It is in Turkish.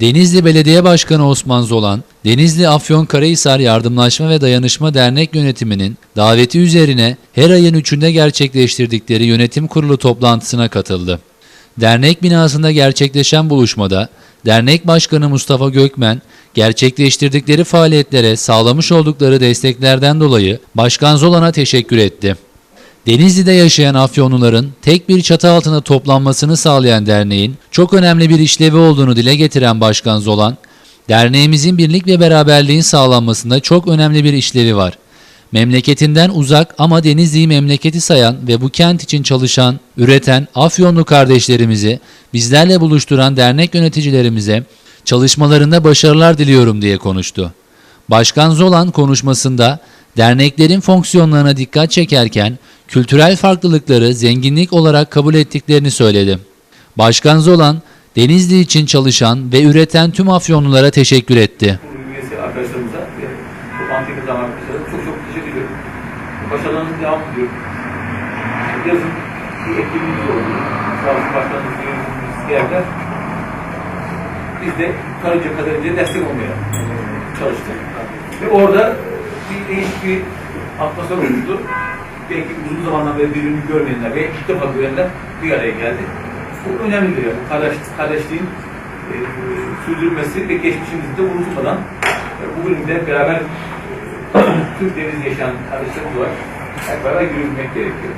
Denizli Belediye Başkanı Osman Zolan, Denizli Afyonkarahisar Yardımlaşma ve Dayanışma Dernek yönetiminin daveti üzerine her ayın 3'ünde gerçekleştirdikleri yönetim kurulu toplantısına katıldı. Dernek binasında gerçekleşen buluşmada Dernek Başkanı Mustafa Gökmen, gerçekleştirdikleri faaliyetlere sağlamış oldukları desteklerden dolayı Başkan Zolan'a teşekkür etti. Denizli'de yaşayan Afyonluların tek bir çatı altında toplanmasını sağlayan derneğin çok önemli bir işlevi olduğunu dile getiren Başkan Zolan, derneğimizin birlik ve beraberliğin sağlanmasında çok önemli bir işlevi var. Memleketinden uzak ama Denizli'yi memleketi sayan ve bu kent için çalışan, üreten Afyonlu kardeşlerimizi bizlerle buluşturan dernek yöneticilerimize çalışmalarında başarılar diliyorum diye konuştu. Başkan Zolan konuşmasında derneklerin fonksiyonlarına dikkat çekerken kültürel farklılıkları zenginlik olarak kabul ettiklerini söyledi. Başkan Zolan, Denizli için çalışan ve üreten tüm Afyonlulara teşekkür etti. üyesi arkadaşlarımıza ve toplantı katılan arkadaşlara çok çok teşekkür ediyorum. Başarılarınızın devam diliyorum. Yazın bir oldu. Sağ olsun başkanımız, yönetimimiz geldiler. Biz de karınca kaderince destek olmaya çalıştık. Ve orada bir değişik bir atmosfer oluştu. Belki uzun zamandan beri birbirini görmeyenler ve ilk defa görenler bir araya geldi. Bu önemlidir yani. Kardeş, kardeşliğin e, sürdürülmesi ve geçmişimizde unutmadan e, bugün de beraber e, Türk deniz yaşayan kardeşlerimiz var. Hep beraber yürümek gerekiyor.